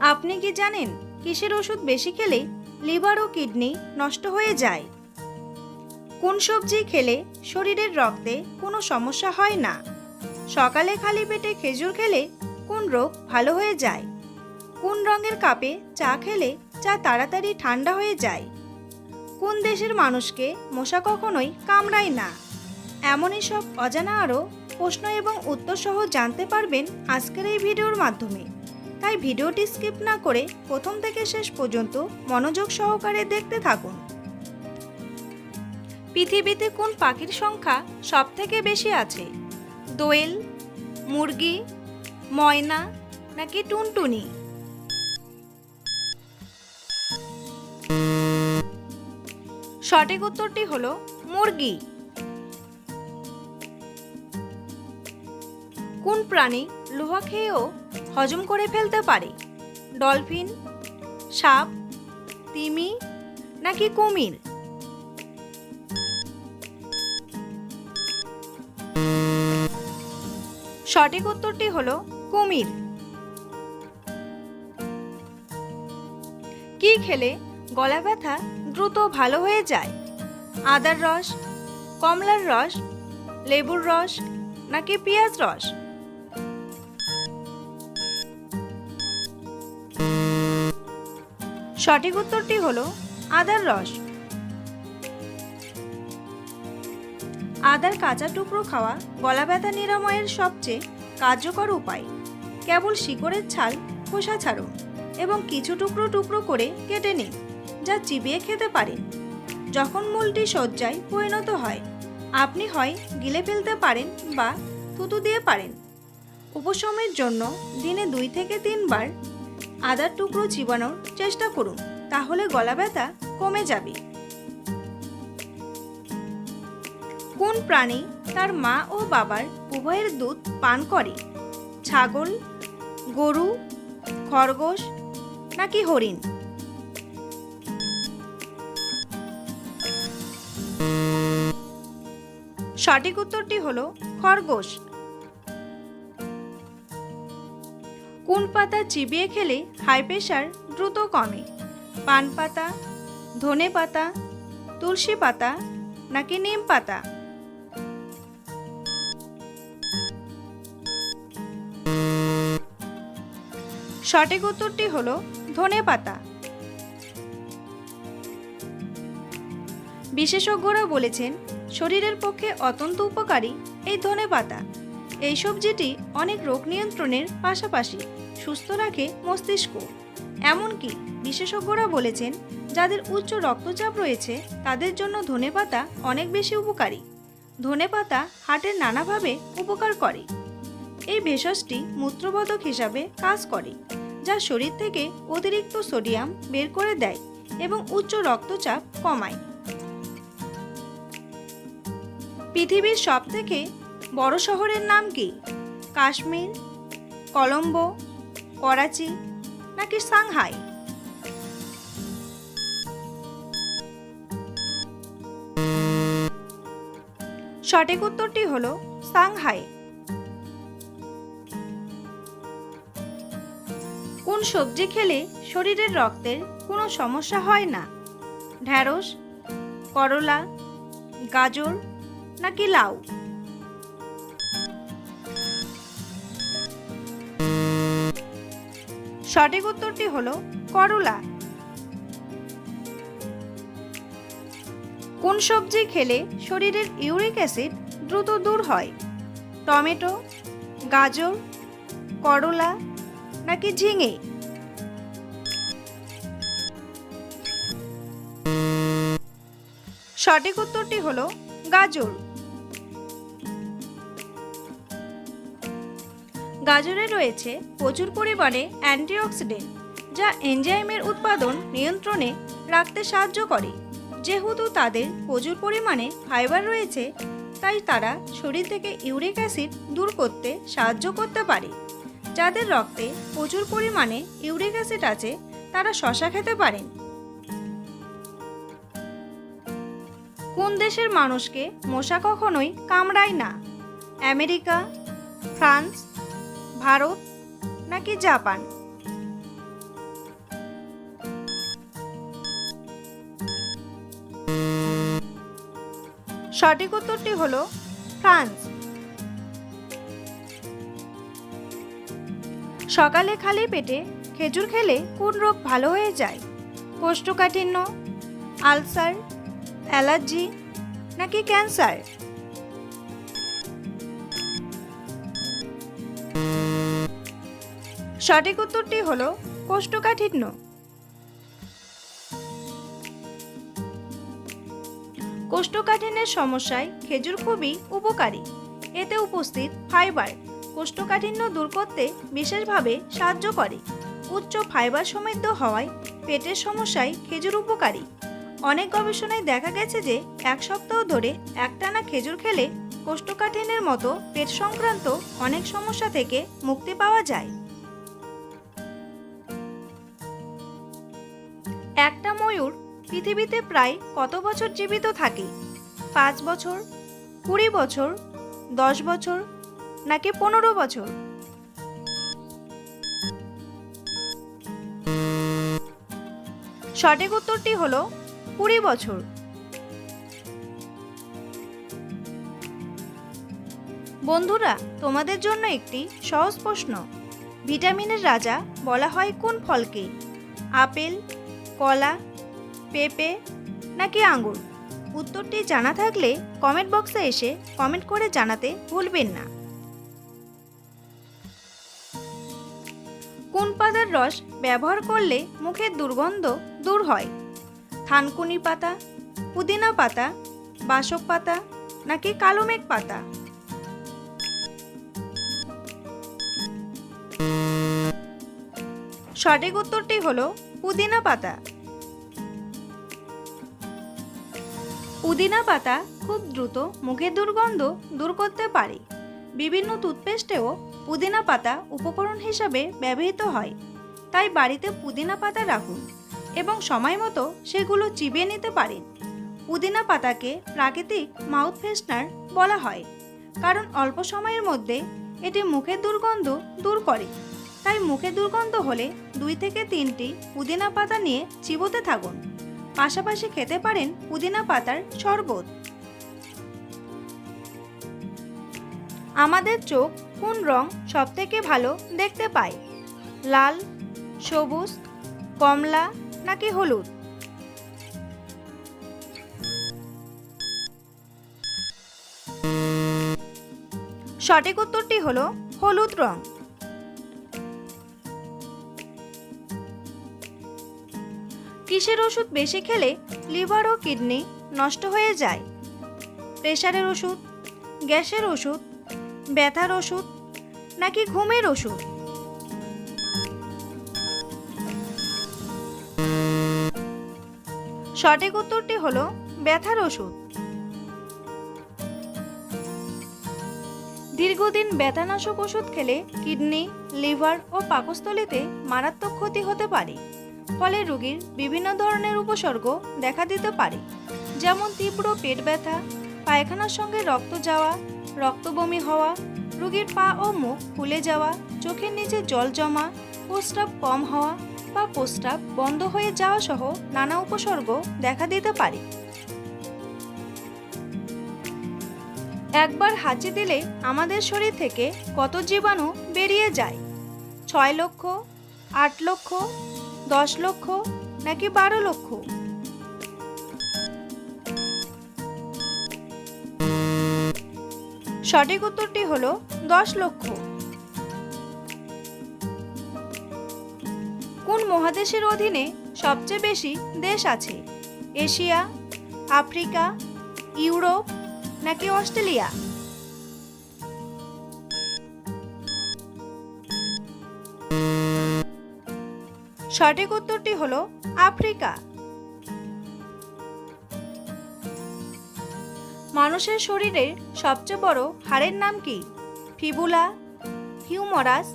আপনি কি জানেন কিসের ওষুধ বেশি খেলে লিভার ও কিডনি নষ্ট হয়ে যায়? কোন সবজি খেলে শরীরের রক্তে কোনো সমস্যা হয় না? সকালে খালি পেটে খেজুর খেলে কোন রোগ ভালো হয়ে যায়? কোন রঙের কাপে চা খেলে চা তাড়াতাড়ি ঠান্ডা হয়ে যায়? কোন দেশের মানুষকে মশা কখনোই কামড়ায় না? এমনই সব অজানা আরও প্রশ্ন এবং উত্তর সহ জানতে পারবেন আজকের এই ভিডিওর মাধ্যমে। তাই ভিডিওটি স্কিপ না করে প্রথম থেকে শেষ পর্যন্ত মনোযোগ সহকারে দেখতে থাকুন। পৃথিবীতে কোন পাখির সংখ্যা সব থেকে বেশি আছে? দোয়েল, মুরগি, ময়না নাকি টুনটুনি? সঠিক উত্তরটি হল মুরগি। কোন প্রাণী লোহা খেয়েও হজম করে ফেলতে পারে। ডলফিন, সাপ, তিমি নাকি কুমির? সঠিক উত্তরটি হলো কুমির। কি খেলে গলা ব্যথা দ্রুত ভালো হয়ে যায়? আদার রস, কমলার রস, লেবুর রস নাকি পেঁয়াজ রস? সঠিক উত্তরটি হলো আদার রস। আদার কাঁচা টুকরো খাওয়া গলা ব্যথা নিরাময়ের সবচেয়ে কার্যকর উপায়। কেবল শিকড়ের ছাল খোসা ছাড়ুন এবং কিছু টুকরো টুকরো করে কেটে নিন, যা চিবিয়ে খেতে পারেন। যখন মূলটি শয্যায় পরিণত হয়, আপনি হয় গিলে ফেলতে পারেন বা থুতু দিয়ে পারেন। উপশমের জন্য দিনে দুই থেকে তিনবার আদার টুকরো চিবানোর চেষ্টা করুন, তাহলে গলা ব্যথা কমে যাবে। কোন প্রাণী তার মা ও বাবার উভয়ের দুধ পান করে? ছাগল, গরু, খরগোশ নাকি হরিণ? সঠিক উত্তরটি হলো খরগোশ। কোন পাতা চিবিয়ে খেলে হাই প্রেশার দ্রুত কমে? পান পাতা, ধনে পাতা, তুলসী পাতা নাকি নিম পাতা? সঠিক উত্তরটি হলো ধনে পাতা। বিশেষজ্ঞরা বলেছেন, শরীরের পক্ষে অত্যন্ত উপকারী এই ধনে পাতা। এই সবজিটি অনেক রোগ নিয়ন্ত্রণের পাশাপাশি সুস্থ রাখে মস্তিষ্ক। এমনকি বিশেষজ্ঞরা বলেছেন, যাদের উচ্চ রক্তচাপ রয়েছে, তাদের জন্য ধনেপাতা অনেক বেশি উপকারী। ধনেপাতা হার্টের নানাভাবে উপকার করে। এই ভেষজটি মূত্রবোধক হিসাবে কাজ করে, যা শরীর থেকে অতিরিক্ত সোডিয়াম বের করে দেয় এবং উচ্চ রক্তচাপ কমায়। পৃথিবীর সবথেকে বড় শহরের নাম কি? কাশ্মীর, কলম্বো করাচি নাকি সাংহাই? সঠিক উত্তরটি হল সাংহাই। কোন সবজি খেলে শরীরের রক্তের কোনো সমস্যা হয় না? ঢ্যাঁড়স, করলা, গাজর নাকি লাউ? সঠিক উত্তরটি হলো করলা। কোন সবজি খেলে শরীরের ইউরিক অ্যাসিড দ্রুত দূর হয়? টমেটো, গাজর, করলা নাকি ঝিঙে? সঠিক উত্তরটি হলো গাজর। গাজরে রয়েছে প্রচুর পরিমাণে অ্যান্টিঅক্সিডেন্ট, যা এনজাইমের উৎপাদন নিয়ন্ত্রণে রাখতে সাহায্য করে। যেহেতু তাদের প্রচুর পরিমাণে ফাইবার রয়েছে, তাই তারা শরীর থেকে ইউরিক অ্যাসিড দূর করতে সাহায্য করতে পারে। যাদের রক্তে প্রচুর পরিমাণে ইউরিক অ্যাসিড আছে, তারা শশা খেতে পারেন। কোন দেশের মানুষকে মশা কখনোই কামড়ায় না? আমেরিকা, ফ্রান্স ভারত নাকি জাপান? সঠিক উত্তরটি হল ফ্রান্স। সকালে খালি পেটে খেজুর খেলে কোন রোগ ভালো হয়ে যায়? কোষ্ঠকাঠিন্য, আলসার, অ্যালার্জি নাকি ক্যান্সার? সঠিক উত্তরটি হলো কোষ্ঠকাঠিন্য। কোষ্ঠকাঠিন্যের সমস্যায় খেজুর খুবই উপকারী। এতে উপস্থিত ফাইবার কোষ্ঠকাঠিন্য দূর করতে বিশেষভাবে সাহায্য করে। উচ্চ ফাইবার সমৃদ্ধ হওয়ায় পেটের সমস্যায় খেজুর উপকারী। অনেক গবেষণায় দেখা গেছে যে এক সপ্তাহ ধরে একটানা খেজুর খেলে কোষ্ঠকাঠিন্যের মতো পেট সংক্রান্ত অনেক সমস্যা থেকে মুক্তি পাওয়া যায়। ময়ূর পৃথিবীতে প্রায় কত বছর জীবিত থাকে? পাঁচ বছর, কুড়ি বছর, দশ বছর, নাকি পনেরো বছর? সঠিক উত্তরটি হল কুড়ি বছর। বন্ধুরা, তোমাদের জন্য একটি সহজ প্রশ্ন। ভিটামিনের রাজা বলা হয় কোন ফলকে? আপেল কলা, পেঁপে নাকি আঙুর উত্তরটি জানা থাকলে কমেন্ট বক্সে এসে কমেন্ট করে জানাতে ভুলবেন না। কোন পাতার রস ব্যবহার করলে মুখের দুর্গন্ধ দূর হয়? থানকুনি পাতা, পুদিনা পাতা, বাসক পাতা নাকি কালো মেঘ পাতা? সঠিক উত্তরটি হলো পুদিনা পাতা। পুদিনা পাতা খুব দ্রুত মুখের দুর্গন্ধ দূর করতে পারে। বিভিন্ন টুথপেস্টেও পুদিনা পাতা উপকরণ হিসাবে ব্যবহৃত হয়। তাই বাড়িতে পুদিনা পাতা রাখুন এবং সময় মতো সেগুলো চিবিয়ে নিতে পারেন। পুদিনা পাতাকে প্রাকৃতিক মাউথ ফ্রেশনার বলা হয়, কারণ অল্প সময়ের মধ্যে এটি মুখের দুর্গন্ধ দূর করে। তাই মুখে দুর্গন্ধ হলে দুই থেকে তিনটি পুদিনা পাতা নিয়ে চিবোতে থাকুন। পাশাপাশি খেতে পারেন পুদিনা পাতার শরবত। আমাদের চোখ কোন রং সবথেকে ভালো দেখতে পায়? লাল, সবুজ, কমলা নাকি হলুদ? সঠিক উত্তরটি হলো হলুদ রং। কিসের ওষুধ বেশি খেলে লিভার ও কিডনি নষ্ট হয়ে যায়। প্রেশারের ওষুধ, গ্যাসের ওষুধ, ব্যথার ওষুধ নাকি ঘুমের ওষুধ? সঠিক উত্তরটি হলো ব্যথার ওষুধ। দীর্ঘদিন ব্যথানাশক ওষুধ খেলে কিডনি, লিভার ও পাকস্থলীতে মারাত্মক ক্ষতি হতে পারে। ফলে রোগীর বিভিন্ন ধরনের উপসর্গ দেখা দিতে পারে, যেমন তীব্র পেট ব্যথা, পায়খানার সঙ্গে রক্ত যাওয়া রক্ত বমি হওয়া, রোগীর পা ও মুখ ফুলে যাওয়া, চোখের নিচে জল জমা, প্রস্রাব কম হওয়া বা প্রস্রাব বন্ধ হয়ে যাওয়া সহ নানা উপসর্গ দেখা দিতে পারে। একবার হাঁচি দিলে আমাদের শরীর থেকে কত জীবাণু বেরিয়ে যায়? ছয় লক্ষ, আট লক্ষ দশ লক্ষ নাকি বারো লক্ষ? সঠিক উত্তরটি হল দশ লক্ষ। কোন মহাদেশের অধীনে সবচেয়ে বেশি দেশ আছে? এশিয়া, আফ্রিকা, ইউরোপ নাকি অস্ট্রেলিয়া? সঠিক উত্তরটি হল আফ্রিকা। মানুষের শরীরের সবচেয়ে বড় হাড়ের নাম কি? ফিবুলা হিউমরাস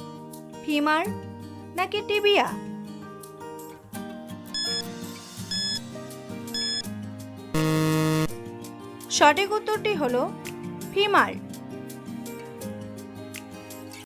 ফিমার নাকি টিবিয়া? সঠিক উত্তরটি হলো ফিমার।